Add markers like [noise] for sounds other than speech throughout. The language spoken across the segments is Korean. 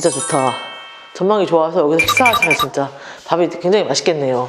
진짜 좋다. 전망이 좋아서 여기서 식사하시면 진짜 밥이 굉장히 맛있겠네요.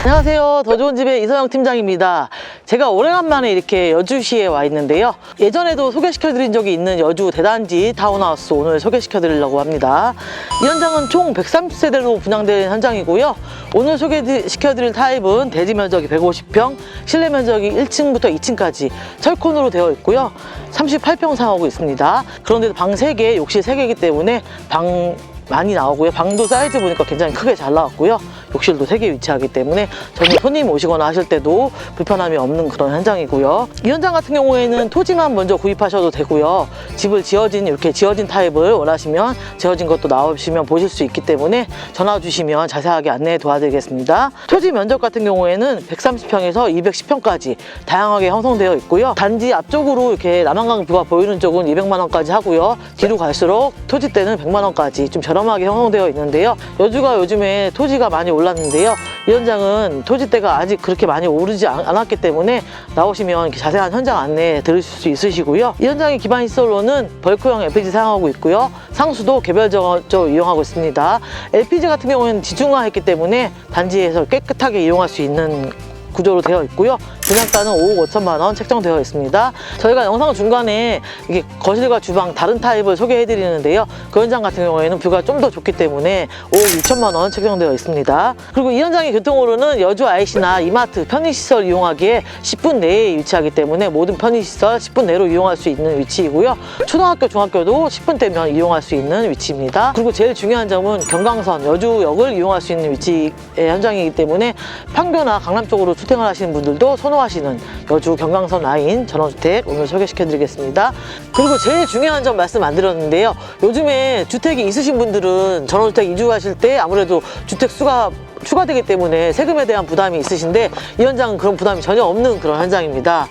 안녕하세요. 더 좋은 집의 이서영 팀장입니다. 제가 오래간만에 이렇게 여주시에 와 있는데요. 예전에도 소개시켜드린 적이 있는 여주 대단지 타운하우스 오늘 소개시켜드리려고 합니다. 이 현장은 총 130세대로 분양된 현장이고요. 오늘 소개시켜드릴 타입은 대지 면적이 150평, 실내 면적이 1층부터 2층까지 철콘으로 되어 있고요. 38평 상하고 있습니다. 그런데도 방 3개, 욕실 3개이기 때문에 방 많이 나오고요. 방도 사이즈 보니까 굉장히 크게 잘 나왔고요. 욕실도 3개 위치하기 때문에 저는 손님 오시거나 하실 때도 불편함이 없는 그런 현장이고요. 이 현장 같은 경우에는 토지만 먼저 구입하셔도 되고요. 집을 지어진 이렇게 지어진 타입을 원하시면 지어진 것도 나오시면 보실 수 있기 때문에 전화 주시면 자세하게 안내해 도와드리겠습니다. 토지 면적 같은 경우에는 130평에서 210평까지 다양하게 형성되어 있고요. 단지 앞쪽으로 이렇게 남한강 뷰가 보이는 쪽은 200만 원까지 하고요. 뒤로 갈수록 토지대는 100만 원까지 좀 저렴하게 형성되어 있는데요. 여주가 요즘에 토지가 많이 올랐는데요. 이 현장은 토지대가 아직 그렇게 많이 오르지 않- 않았기 때문에 나오시면 자세한 현장 안내 들으실 수 있으시고요. 이 현장의 기반 시설로는 벌크형 LPG 사용하고 있고요. 상수도 개별적으로 이용하고 있습니다. LPG 같은 경우에는 지중화했기 때문에 단지에서 깨끗하게 이용할 수 있는 구조로 되어 있고요. 분양가는 5억 5천만 원 책정되어 있습니다. 저희가 영상 중간에 이게 거실과 주방 다른 타입을 소개해 드리는데요. 그 현장 같은 경우에는 뷰가 좀 더 좋기 때문에 5억 6천만 원 책정되어 있습니다. 그리고 이 현장의 교통으로는 여주 IC나 이마트 편의시설 이용하기에 10분 내에 위치하기 때문에 모든 편의시설 10분 내로 이용할 수 있는 위치이고요. 초등학교, 중학교도 10분 되면 이용할 수 있는 위치입니다. 그리고 제일 중요한 점은 경강선, 여주역을 이용할 수 있는 위치의 현장이기 때문에 판교나 강남 쪽으로 출퇴근 하시는 분들도 선호 하시는 여주 경강선 라인 전원주택 오늘 소개시켜드리겠습니다. 그리고 제일 중요한 점 말씀 안 드렸는데요. 요즘에 주택이 있으신 분들은 전원주택 이주하실 때 아무래도 주택 수가 추가되기 때문에 세금에 대한 부담이 있으신데 이 현장은 그런 부담이 전혀 없는 그런 현장입니다.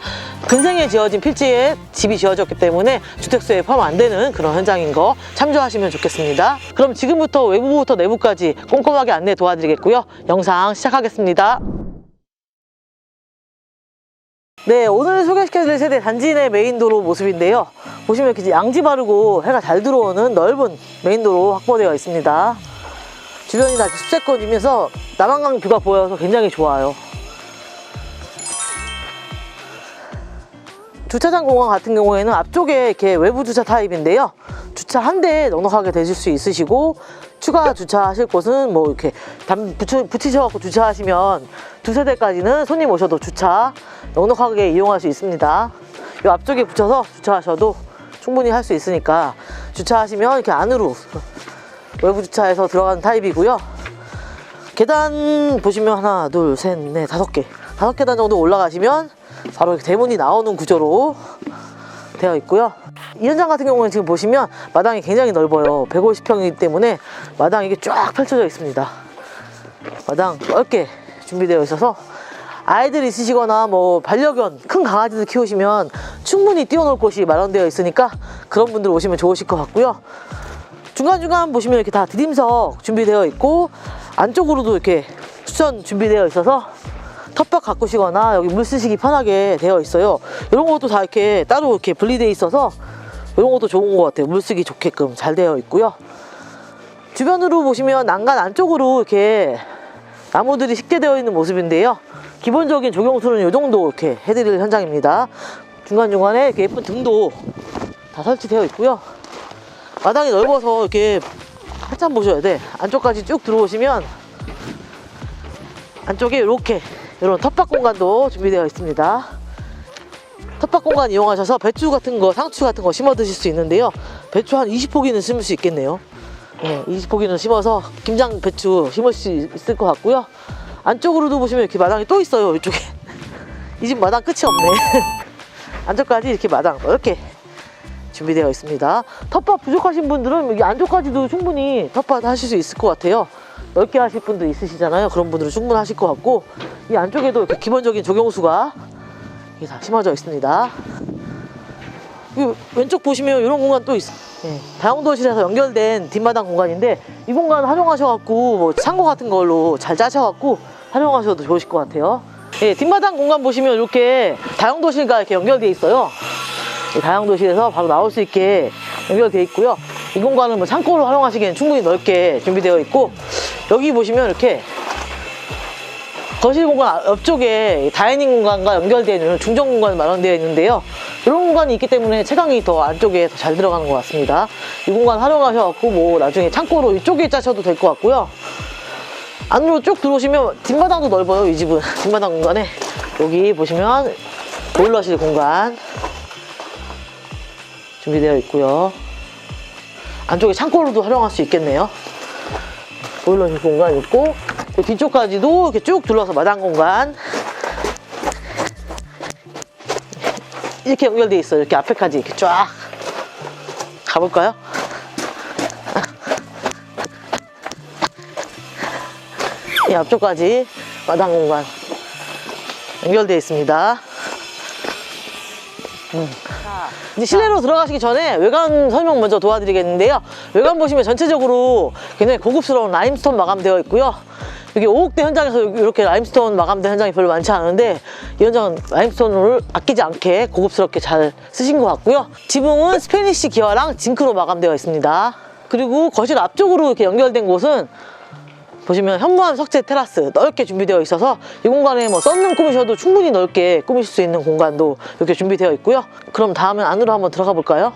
근생에 지어진 필지에 집이 지어졌기 때문에 주택수에 포함 안 되는 그런 현장인 거 참조하시면 좋겠습니다. 그럼 지금부터 외부부터 내부까지 꼼꼼하게 안내 도와드리겠고요. 영상 시작하겠습니다. 네, 오늘 소개시켜드릴 세대 단지 내 메인도로 모습인데요. 보시면 이렇게 양지 바르고 해가 잘 들어오는 넓은 메인도로 확보되어 있습니다. 주변이 다 숲세권이면서 남한강 뷰가 보여서 굉장히 좋아요. 주차장 공간 같은 경우에는 앞쪽에 이렇게 외부 주차 타입인데요. 주차 한 대 넉넉하게 되실 수 있으시고 추가 주차하실 곳은 뭐 이렇게 담 붙이셔갖고 주차하시면 두세 대까지는 손님 오셔도 주차 넉넉하게 이용할 수 있습니다. 이 앞쪽에 붙여서 주차하셔도 충분히 할 수 있으니까 주차하시면 이렇게 안으로 외부 주차해서 들어가는 타입이고요. 계단 보시면 하나, 둘, 셋, 넷, 다섯 개. 다섯 계단 정도 올라가시면 바로 대문이 나오는 구조로 되어 있고요. 이 현장 같은 경우는 지금 보시면 마당이 굉장히 넓어요. 150평이기 때문에 마당 이게 쫙 펼쳐져 있습니다. 마당 넓게 준비되어 있어서 아이들 있으시거나 뭐 반려견 큰 강아지들 키우시면 충분히 뛰어놀 곳이 마련되어 있으니까 그런 분들 오시면 좋으실 것 같고요. 중간중간 보시면 이렇게 다 디딤석 준비되어 있고 안쪽으로도 이렇게 수전 준비되어 있어서 텃밭 가꾸시거나 여기 물 쓰시기 편하게 되어 있어요. 이런 것도 다 이렇게 따로 이렇게 분리되어 있어서 이런 것도 좋은 것 같아요. 물 쓰기 좋게끔 잘 되어 있고요. 주변으로 보시면 난간 안쪽으로 이렇게 나무들이 식재되어 있는 모습인데요. 기본적인 조경수는 이 정도 이렇게 해드릴 현장입니다. 중간중간에 이렇게 예쁜 등도 다 설치되어 있고요. 마당이 넓어서 이렇게 한참 보셔야 돼. 안쪽까지 쭉 들어오시면 안쪽에 이렇게 이런 텃밭 공간도 준비되어 있습니다. 텃밭 공간 이용하셔서 배추 같은 거, 상추 같은 거 심어 드실 수 있는데요. 배추 한 20포기는 심을 수 있겠네요. 네, 20포기는 심어서 김장 배추 심을 수 있을 것 같고요. 안쪽으로도 보시면 이렇게 마당이 또 있어요. 이쪽에. [laughs] 이 집 마당 끝이 없네. [laughs] 안쪽까지 이렇게 마당 이렇게 준비되어 있습니다. 텃밭 부족하신 분들은 여기 안쪽까지도 충분히 텃밭 하실 수 있을 것 같아요. 넓게 하실 분도 있으시잖아요. 그런 분들은 충분하실 것 같고 이 안쪽에도 이렇게 기본적인 조경수가 이게 다 심어져 있습니다. 이 왼쪽 보시면 이런 공간 또 있어. 예, 다용도실에서 연결된 뒷마당 공간인데 이 공간 활용하셔갖고 뭐 창고 같은 걸로 잘 짜셔갖고 활용하셔도 좋으실 것 같아요. 예, 뒷마당 공간 보시면 이렇게 다용도실과 이렇게 연결되어 있어요. 이 다용도실에서 바로 나올 수 있게 연결되어 있고요. 이 공간은 뭐 창고로 활용하시기에는 충분히 넓게 준비되어 있고 여기 보시면 이렇게 거실 공간 옆쪽에 다이닝 공간과 연결되어 있는 중정 공간이 마련되어 있는데요. 이런 공간이 있기 때문에 채광이 더 안쪽에 더 잘 들어가는 것 같습니다. 이 공간 활용하셔갖고 뭐 나중에 창고로 이쪽에 짜셔도 될 것 같고요. 안으로 쭉 들어오시면 뒷마당도 넓어요. 이 집은 뒷마당 공간에 여기 보시면 보일러실 공간 준비되어 있고요. 안쪽에 창고로도 활용할 수 있겠네요. 보일러실 공간 있고 그 뒤쪽까지도 이렇게 쭉 둘러서 마당 공간 이렇게 연결돼 있어요. 이렇게 앞에까지 이렇게 쫙 가볼까요? 이 앞쪽까지 마당 공간 연결되어 있습니다. 음. 이제 실내로 들어가시기 전에 외관 설명 먼저 도와드리겠는데요. 외관 보시면 전체적으로 굉장히 고급스러운 라임스톤 마감되어 있고요. 여기 5억대 현장에서 이렇게 라임스톤 마감된 현장이 별로 많지 않은데 이 현장은 라임스톤을 아끼지 않게 고급스럽게 잘 쓰신 것 같고요. 지붕은 스페니쉬 기와랑 징크로 마감되어 있습니다. 그리고 거실 앞쪽으로 이렇게 연결된 곳은 보시면 현무암 석재 테라스 넓게 준비되어 있어서 이 공간에 뭐 썬룸 꾸미셔도 충분히 넓게 꾸미실 수 있는 공간도 이렇게 준비되어 있고요. 그럼 다음은 안으로 한번 들어가 볼까요?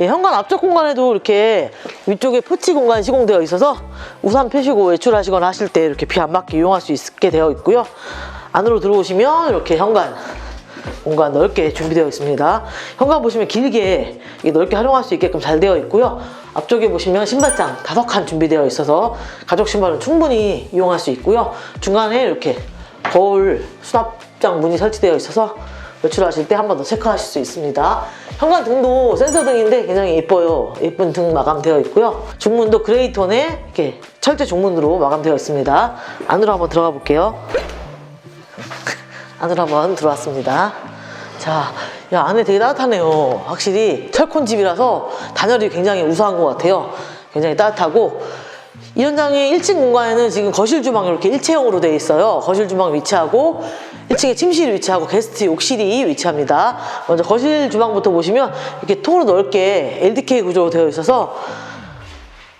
예, 현관 앞쪽 공간에도 이렇게 위쪽에 포치 공간이 시공되어 있어서 우산 펴시고 외출하시거나 하실 때 이렇게 비 안 맞게 이용할 수 있게 되어 있고요. 안으로 들어오시면 이렇게 현관 공간 넓게 준비되어 있습니다. 현관 보시면 길게 넓게 활용할 수 있게끔 잘 되어 있고요. 앞쪽에 보시면 신발장 다섯 칸 준비되어 있어서 가족 신발은 충분히 이용할 수 있고요. 중간에 이렇게 거울 수납장 문이 설치되어 있어서 외출하실 때 한 번 더 체크하실 수 있습니다. 현관 등도 센서 등인데 굉장히 예뻐요. 예쁜 등 마감되어 있고요. 중문도 그레이 톤의 이렇게 철제 중문으로 마감되어 있습니다. 안으로 한번 들어가 볼게요. 안으로 한번 들어왔습니다. 자, 야, 안에 되게 따뜻하네요. 확실히 철콘 집이라서 단열이 굉장히 우수한 것 같아요. 굉장히 따뜻하고 이 현장의 1층 공간에는 지금 거실 주방 이렇게 일체형으로 되어 있어요. 거실 주방 위치하고 1층에 침실이 위치하고 게스트 욕실이 위치합니다. 먼저 거실 주방부터 보시면 이렇게 통으로 넓게 LDK 구조로 되어 있어서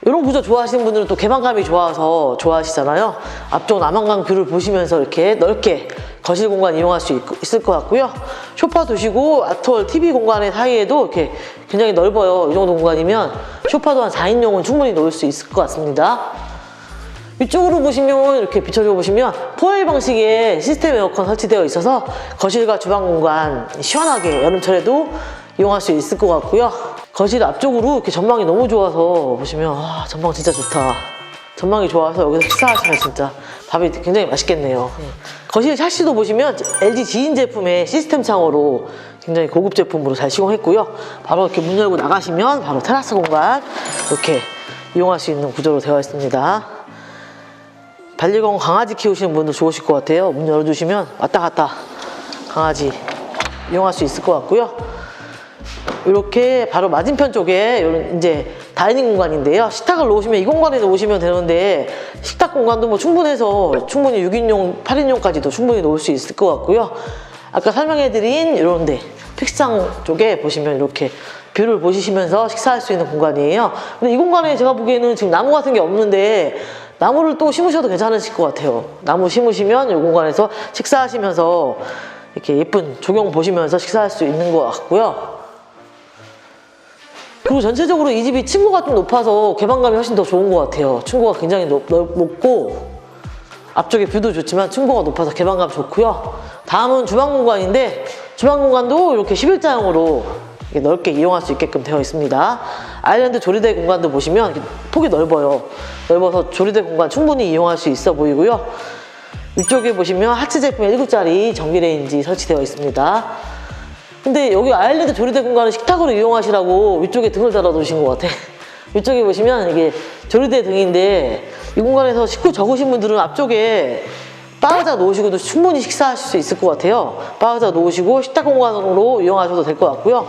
이런 구조 좋아하시는 분들은 또 개방감이 좋아서 좋아하시잖아요. 앞쪽 남한강 뷰를 보시면서 이렇게 넓게 거실 공간 이용할 수 있, 을것 같고요. 소파 두시고 아트월 TV 공간의 사이에도 이렇게 굉장히 넓어요. 이 정도 공간이면 소파도 한 4인용은 충분히 놓을 수 있을 것 같습니다. 위쪽으로 보시면 이렇게 비춰줘 보시면 포엘 방식의 시스템 에어컨 설치되어 있어서 거실과 주방 공간 시원하게 여름철에도 이용할 수 있을 것 같고요. 거실 앞쪽으로 이렇게 전망이 너무 좋아서 보시면 와 전망 진짜 좋다. 전망이 좋아서 여기서 식사하시면 진짜 밥이 굉장히 맛있겠네요. 거실 샤시도 보시면 LG 지인 제품의 시스템 창호로 굉장히 고급 제품으로 잘 시공했고요. 바로 이렇게 문 열고 나가시면 바로 테라스 공간 이렇게 이용할 수 있는 구조로 되어 있습니다. 반려견 강아지 키우시는 분들 좋으실 것 같아요. 문 열어주시면 왔다 갔다 강아지 이용할 수 있을 것 같고요. 이렇게 바로 맞은편 쪽에 이런 이제 다이닝 공간인데요. 식탁을 놓으시면 이 공간에 놓으시면 되는데 식탁 공간도 뭐 충분해서 충분히 6인용, 8인용까지도 충분히 놓을 수 있을 것 같고요. 아까 설명해드린 이런 데 픽상 쪽에 보시면 이렇게 뷰를 보시면서 식사할 수 있는 공간이에요. 근데 이 공간에 제가 보기에는 지금 나무 같은 게 없는데 나무를 또 심으셔도 괜찮으실 것 같아요. 나무 심으시면 이 공간에서 식사하시면서 이렇게 예쁜 조경 보시면서 식사할 수 있는 것 같고요. 그리고 전체적으로 이 집이 층고가 좀 높아서 개방감이 훨씬 더 좋은 것 같아요. 층고가 굉장히 높, 넓, 높고 앞쪽에 뷰도 좋지만 층고가 높아서 개방감 좋고요. 다음은 주방 공간인데 주방 공간도 이렇게 11자형으로 넓게 이용할 수 있게끔 되어 있습니다. 아일랜드 조리대 공간도 보시면 폭이 넓어요. 넓어서 조리대 공간 충분히 이용할 수 있어 보이고요. 위쪽에 보시면 하츠 제품의 1구짜리 전기레인지 설치되어 있습니다. 근데 여기 아일랜드 조리대 공간을 식탁으로 이용하시라고 위쪽에 등을 달아 놓으신 것 같아. [laughs] 위쪽에 보시면 이게 조리대 등인데 이 공간에서 식구 적으신 분들은 앞쪽에 바 의자 놓으시고도 충분히 식사하실 수 있을 것 같아요. 바 의자 놓으시고 식탁 공간으로 이용하셔도 될 것 같고요.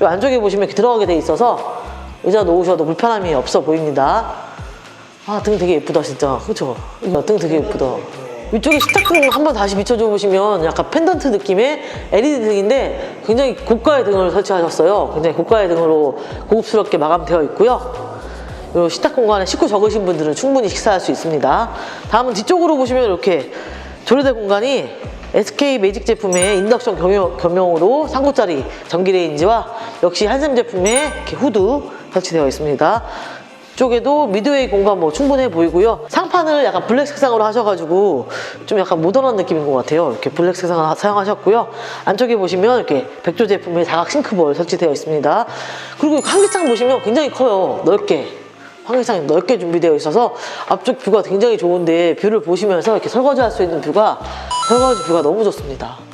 이 안쪽에 보시면 들어가게 돼 있어서 의자 놓으셔도 불편함이 없어 보입니다. 아, 등 되게 예쁘다, 진짜. 그쵸? 등 되게 예쁘다. 위쪽에 식탁등 한번 다시 비춰줘 보시면 약간 펜던트 느낌의 LED 등인데 굉장히 고가의 등을 설치하셨어요. 굉장히 고가의 등으로 고급스럽게 마감되어 있고요. 이 식탁 공간에 식구 적으신 분들은 충분히 식사할 수 있습니다. 다음은 뒤쪽으로 보시면 이렇게 조리대 공간이 SK 매직 제품의 인덕션 겸용, 겸용으로 3구짜리 전기레인지와 역시 한샘 제품의 후드 설치되어 있습니다. 쪽에도 미드웨이 공간 뭐 충분해 보이고요. 상판을 약간 블랙 색상으로 하셔가지고 좀 약간 모던한 느낌인 것 같아요. 이렇게 블랙 색상을 사용하셨고요. 안쪽에 보시면 이렇게 백조 제품의 사각 싱크볼 설치되어 있습니다. 그리고 환기창 보시면 굉장히 커요. 넓게. 환기창이 넓게 준비되어 있어서 앞쪽 뷰가 굉장히 좋은데 뷰를 보시면서 이렇게 설거지 할 수 있는 뷰가 설거지 뷰가 너무 좋습니다.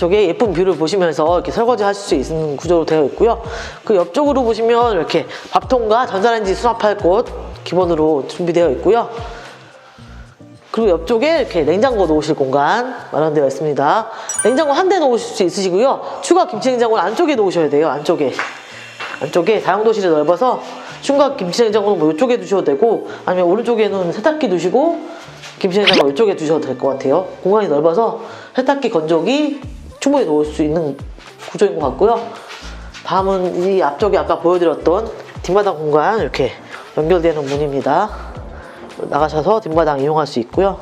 앞쪽에 예쁜 뷰를 보시면서 이렇게 설거지 하실 수 있는 구조로 되어 있고요. 그 옆쪽으로 보시면 이렇게 밥통과 전자레인지 수납할 곳 기본으로 준비되어 있고요. 그리고 옆쪽에 이렇게 냉장고 놓으실 공간 마련되어 있습니다. 냉장고 한 대 놓으실 수 있으시고요. 추가 김치 냉장고는 안쪽에 놓으셔야 돼요. 안쪽에. 안쪽에 다용도실이 넓어서 추가 김치 냉장고는 뭐 이쪽에 두셔도 되고 아니면 오른쪽에는 세탁기 두시고 김치 냉장고 이쪽에 두셔도 될 것 같아요. 공간이 넓어서 세탁기 건조기 충분히 놓을 수 있는 구조인 것 같고요. 다음은 이 앞쪽에 아까 보여드렸던 뒷마당 공간 이렇게 연결되는 문입니다. 나가셔서 뒷마당 이용할 수 있고요.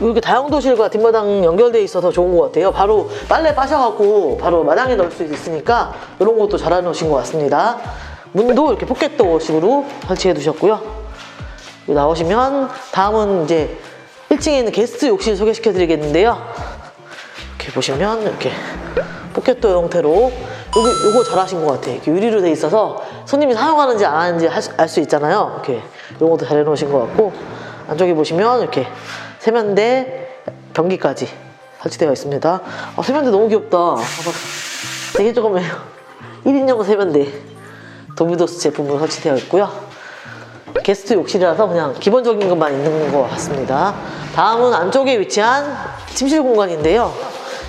이렇게 다용도실과 뒷마당 연결돼 있어서 좋은 것 같아요. 바로 빨래 빠셔갖고 바로 마당에 넣을 수 있으니까 이런 것도 잘 해놓으신 것 같습니다. 문도 이렇게 포켓도어식으로 설치해 두셨고요. 나오시면 다음은 이제 1층에 있는 게스트 욕실 소개시켜 드리겠는데요. 이렇게 보시면 이렇게 포켓도어 형태로 여기 요거 잘하신 것 같아요. 이렇게 유리로 돼 있어서 손님이 사용하는지 안 하는지 알 수 있잖아요. 이렇게 요것도 잘 해놓으신 것 같고 안쪽에 보시면 이렇게 세면대 변기까지 설치되어 있습니다. 아, 세면대 너무 귀엽다. 되게 조그매요. 1인용 세면대 도미도스 제품으로 설치되어 있고요. 게스트 욕실이라서 그냥 기본적인 것만 있는 것 같습니다. 다음은 안쪽에 위치한 침실 공간인데요.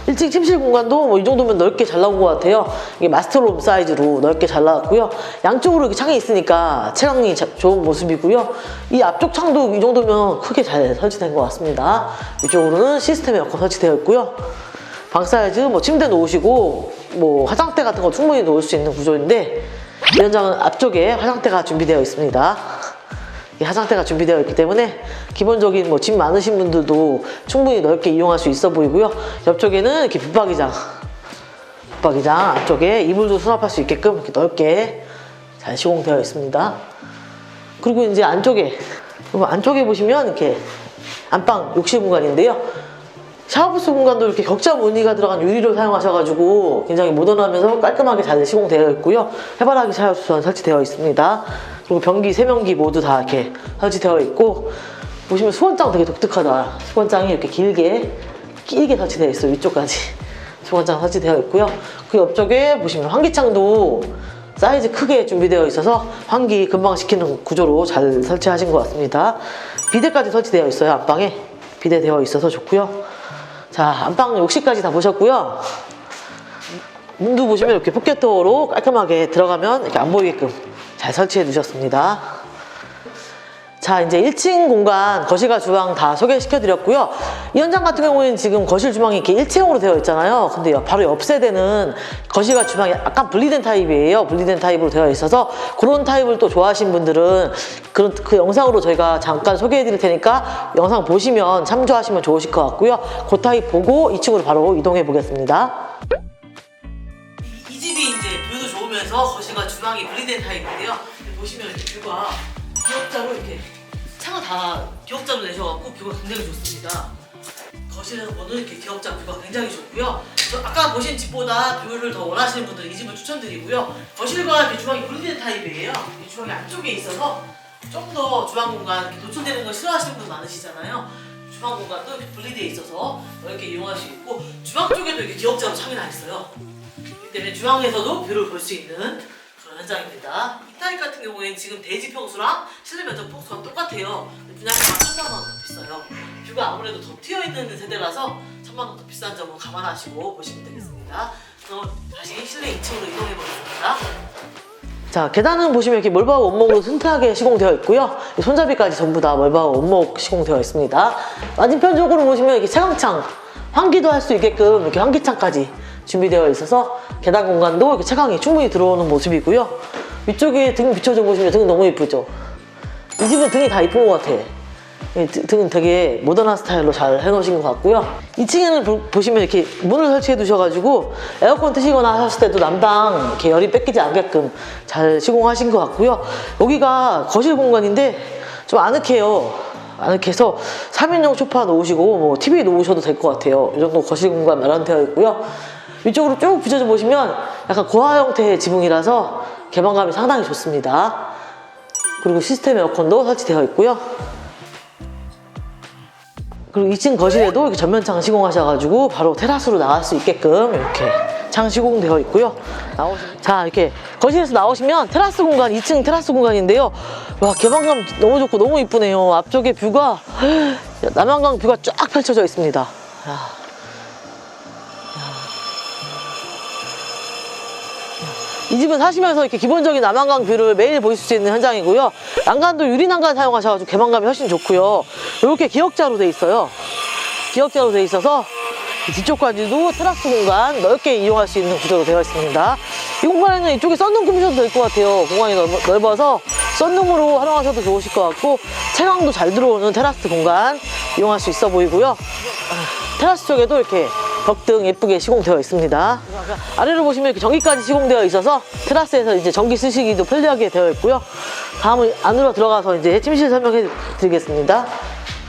1층 침실 공간도 뭐 이 정도면 넓게 잘 나온 것 같아요. 이게 마스터룸 사이즈로 넓게 잘 나왔고요. 양쪽으로 이렇게 창이 있으니까 채광이 자- 좋은 모습이고요. 이 앞쪽 창도 이 정도면 크게 잘 설치된 것 같습니다. 이쪽으로는 시스템 에어컨 설치되어 있고요. 방 사이즈 뭐 침대 놓으시고 뭐 화장대 같은 거 충분히 놓을 수 있는 구조인데 이 현장은 앞쪽에 화장대가 준비되어 있습니다. 이 화장대가 준비되어 있기 때문에 기본적인 뭐 짐 많으신 분들도 충분히 넓게 이용할 수 있어 보이고요. 옆쪽에는 이렇게 붙박이장, 붙박이장 앞쪽에 이불도 수납할 수 있게끔 이렇게 넓게 잘 시공되어 있습니다. 그리고 이제 안쪽에 그리고 안쪽에 보시면 이렇게 안방 욕실 공간인데요. 샤워부스 공간도 이렇게 격자 무늬가 들어간 유리를 사용하셔가지고 굉장히 모던하면서 깔끔하게 잘 시공되어 있고요. 해바라기 샤워수선 설치되어 있습니다. 그리고 변기, 세면기 모두 다 이렇게 설치되어 있고 보시면 수건장 되게 독특하다. 수건장이 이렇게 길게 길게 설치되어 있어요. 위쪽까지 [laughs] 수건장 설치되어 있고요. 그 옆쪽에 보시면 환기창도 사이즈 크게 준비되어 있어서 환기 금방 시키는 구조로 잘 설치하신 것 같습니다. 비데까지 설치되어 있어요. 안방에 비데 되어 있어서 좋고요. 자, 안방 욕실까지 다 보셨고요. 문도 보시면 이렇게 포켓도어로 깔끔하게 들어가면 이렇게 안 보이게끔 잘 설치해 두셨습니다. 자, 이제 1층 공간, 거실과 주방 다 소개시켜 드렸고요. 이 현장 같은 경우에는 지금 거실 주방이 이렇게 일체형으로 되어 있잖아요. 근데 바로 옆 세대는 거실과 주방이 약간 분리된 타입이에요. 분리된 타입으로 되어 있어서 그런 타입을 또 좋아하신 분들은 그, 그 영상으로 저희가 잠깐 소개해 드릴 테니까 영상 보시면 참조하시면 좋으실 것 같고요. 그 타입 보고 2층으로 바로 이동해 보겠습니다. 이 집이 이제 뷰도 좋으면서 거실과 주방이 분리된 타입인데요. 보시면 이렇게 뷰가 기역자로 이렇게 창을 다 기역자로 내셔갖고 뷰가 굉장히 좋습니다. 거실에서 보는 이렇게 기역자 뷰가 굉장히 좋고요. 저 아까 보신 집보다 뷰를 더 원하시는 분들은 이 집을 추천드리고요. 거실과 이렇게 주방이 분리된 타입이에요. 이 주방이 안쪽에 있어서 좀더 주방 공간 이렇게 노출되는 걸 싫어하시는 분 많으시잖아요. 주방 공간도 이렇게 분리되어 있어서 넓게 이용할 수 있고 주방 쪽에도 이렇게 기역자로 창이 나 있어요. 그렇기 때문에 주방에서도 뷰를 볼 수 있는 그런 현장입니다. 이 타입 같은 경우에는 지금 대지 평수랑 실내 면적 평수가 똑같아요. 분양가가 천만 원 더 비싸요. 뷰가 아무래도 더 튀어 있는 세대라서 천만 원 더 비싼 점은 감안하시고 보시면 되겠습니다. 그럼 다시 실내 2층으로 이동해 보겠습니다. 자, 계단은 보시면 이렇게 멀바우 원목으로 튼튼하게 시공되어 있고요. 이 손잡이까지 전부 다 멀바우 원목 시공되어 있습니다. 맞은편 쪽으로 보시면 이렇게 채광창, 환기도 할 수 있게끔 이렇게 환기창까지 준비되어 있어서 계단 공간도 이렇게 채광이 충분히 들어오는 모습이고요. 위쪽에 등 비춰져 보시면 등 너무 예쁘죠? 이 집은 등이 다 이쁜 것 같아. 등은 되게 모던한 스타일로 잘 해놓으신 것 같고요. 2층에는 보시면 이렇게 문을 설치해 두셔가지고 에어컨 트시거나 하셨을 때도 난방 이렇게 열이 뺏기지 않게끔 잘 시공하신 것 같고요. 여기가 거실 공간인데 좀 아늑해요. 아늑해서 3인용 소파 놓으시고 뭐 TV 놓으셔도 될 것 같아요. 이 정도 거실 공간 마련되어 있고요. 위쪽으로 쭉 비춰져 보시면 약간 고화 형태의 지붕이라서 개방감이 상당히 좋습니다. 그리고 시스템 에어컨도 설치되어 있고요. 그리고 2층 거실에도 이렇게 전면창 시공하셔가지고 바로 테라스로 나갈 수 있게끔 이렇게 창 시공되어 있고요. 자 이렇게 거실에서 나오시면 테라스 공간, 2층 테라스 공간인데요. 와 개방감 너무 좋고 너무 이쁘네요. 앞쪽에 뷰가 남한강 뷰가 쫙 펼쳐져 있습니다. 야. 이 집은 사시면서 이렇게 기본적인 남한강 뷰를 매일 보실 수 있는 현장이고요. 난간도 유리 난간 사용하셔가지고 개방감이 훨씬 좋고요. 이렇게 기역자로 돼 있어요. 기역자로 돼 있어서 이 뒤쪽까지도 테라스 공간 넓게 이용할 수 있는 구조로 되어 있습니다. 이 공간에는 이쪽에 썬룸 꾸미셔도 될 것 같아요. 공간이 넓, 넓어서 썬룸으로 활용하셔도 좋으실 것 같고 채광도 잘 들어오는 테라스 공간 이용할 수 있어 보이고요. 테라스 쪽에도 이렇게 벽등 예쁘게 시공되어 있습니다. 아래로 보시면 이렇게 전기까지 시공되어 있어서 테라스에서 이제 전기 쓰시기도 편리하게 되어 있고요. 다음은 안으로 들어가서 이제 침실 설명해 드리겠습니다.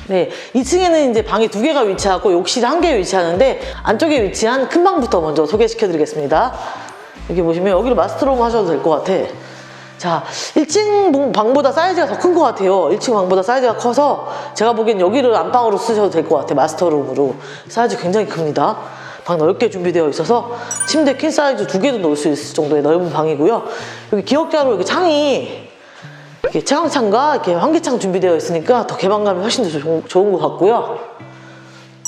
네, 2층에는 이제 방이 두 개가 위치하고 욕실 한개 위치하는데 안쪽에 위치한 큰 방부터 먼저 소개시켜 드리겠습니다. 여기 보시면 여기로 마스터룸 하셔도 될 것 같아. 자, 1층 방보다 사이즈가 더 큰 것 같아요. 1층 방보다 사이즈가 커서 제가 보기엔 여기를 안방으로 쓰셔도 될 것 같아요. 마스터룸으로. 사이즈 굉장히 큽니다. 방 넓게 준비되어 있어서 침대 퀸 사이즈 두 개도 넣을 수 있을 정도의 넓은 방이고요. 여기 기역자로 이렇게 창이 이렇게 채광창과 이렇게 환기창 준비되어 있으니까 더 개방감이 훨씬 더 좋은, 좋은 것 같고요.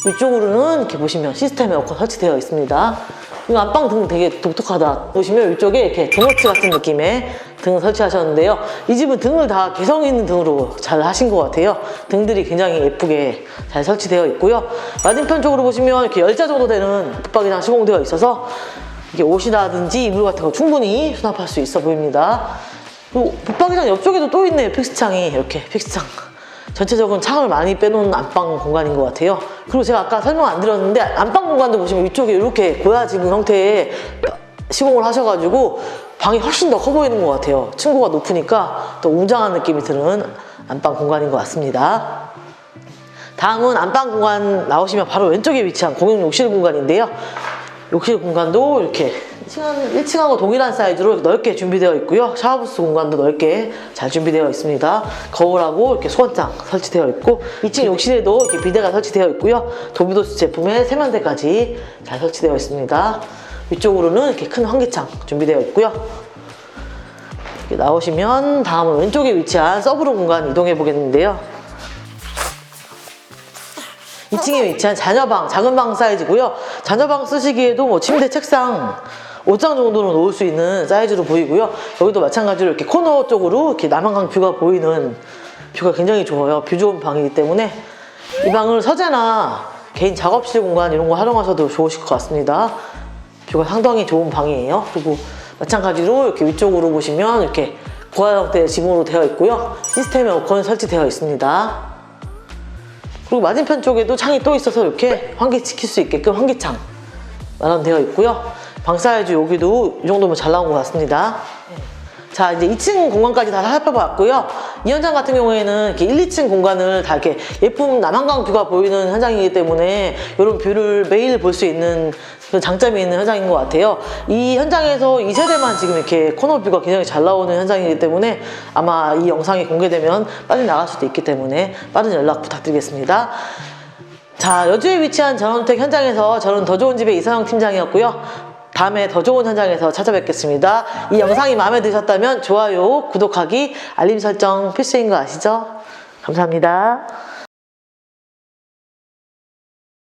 위쪽으로는 이렇게 보시면 시스템 에어컨 설치되어 있습니다. 이 안방 등 되게 독특하다. 보시면 위쪽에 이렇게 도너츠 같은 느낌의 등을 설치하셨는데요. 이 집은 등을 다 개성 있는 등으로 잘 하신 것 같아요. 등들이 굉장히 예쁘게 잘 설치되어 있고요. 맞은편 쪽으로 보시면 이렇게 열자 정도 되는 붙박이장 시공되어 있어서 이게 옷이라든지 이불 같은 거 충분히 수납할 수 있어 보입니다. 그리고 붙박이장 옆쪽에도 또 있네요. 픽스창이 이렇게 픽스창. 전체적인 창을 많이 빼놓은 안방 공간인 것 같아요. 그리고 제가 아까 설명 안 드렸는데 안방 공간도 보시면 위쪽에 이렇게 고야 지붕 형태의 시공을 하셔가지고 방이 훨씬 더 커 보이는 것 같아요. 층고가 높으니까 또 웅장한 느낌이 드는 안방 공간인 것 같습니다. 다음은 안방 공간 나오시면 바로 왼쪽에 위치한 공용 욕실 공간인데요. 욕실 공간도 이렇게 1층은 1층하고 동일한 사이즈로 넓게 준비되어 있고요. 샤워부스 공간도 넓게 잘 준비되어 있습니다. 거울하고 이렇게 소원장 설치되어 있고 2층 욕실에도 이렇게 비데가 설치되어 있고요. 도비도스 제품의 세면대까지 잘 설치되어 있습니다. 위쪽으로는 이렇게 큰 환기창 준비되어 있고요. 이렇게 나오시면 다음은 왼쪽에 위치한 서브룸 공간 이동해 보겠는데요. 2층에 위치한 자녀방, 작은 방 사이즈고요. 자녀방 쓰시기에도 뭐 침대, 책상, 옷장 정도로 놓을 수 있는 사이즈로 보이고요. 여기도 마찬가지로 이렇게 코너 쪽으로 이렇게 남한강 뷰가 보이는 뷰가 굉장히 좋아요. 뷰 좋은 방이기 때문에 이 방을 서재나 개인 작업실 공간 이런 거 활용하셔도 좋으실 것 같습니다. 뷰가 상당히 좋은 방이에요. 그리고 마찬가지로 이렇게 위쪽으로 보시면 이렇게 고화 형태의 지붕으로 되어 있고요. 시스템 에어컨 설치되어 있습니다. 그리고 맞은편 쪽에도 창이 또 있어서 이렇게 환기 시킬 수 있게끔 환기창 마련되어 있고요. 방 사이즈 여기도 이 정도면 잘 나온 것 같습니다. 자, 이제 2층 공간까지 다 살펴봤고요. 이 현장 같은 경우에는 이렇게 1, 2층 공간을 다 이렇게 예쁜 남한강 뷰가 보이는 현장이기 때문에 이런 뷰를 매일 볼 수 있는 그런 장점이 있는 현장인 것 같아요. 이 현장에서 2세대만 지금 이렇게 코너 뷰가 굉장히 잘 나오는 현장이기 때문에 아마 이 영상이 공개되면 빨리 나갈 수도 있기 때문에 빠른 연락 부탁드리겠습니다. 자, 여주에 위치한 전원택 현장에서 저는 더 좋은 집의 이서영 팀장이었고요. 다음에 더 좋은 현장에서 찾아뵙겠습니다. 이 영상이 마음에 드셨다면 좋아요, 구독하기, 알림 설정 필수인 거 아시죠? 감사합니다.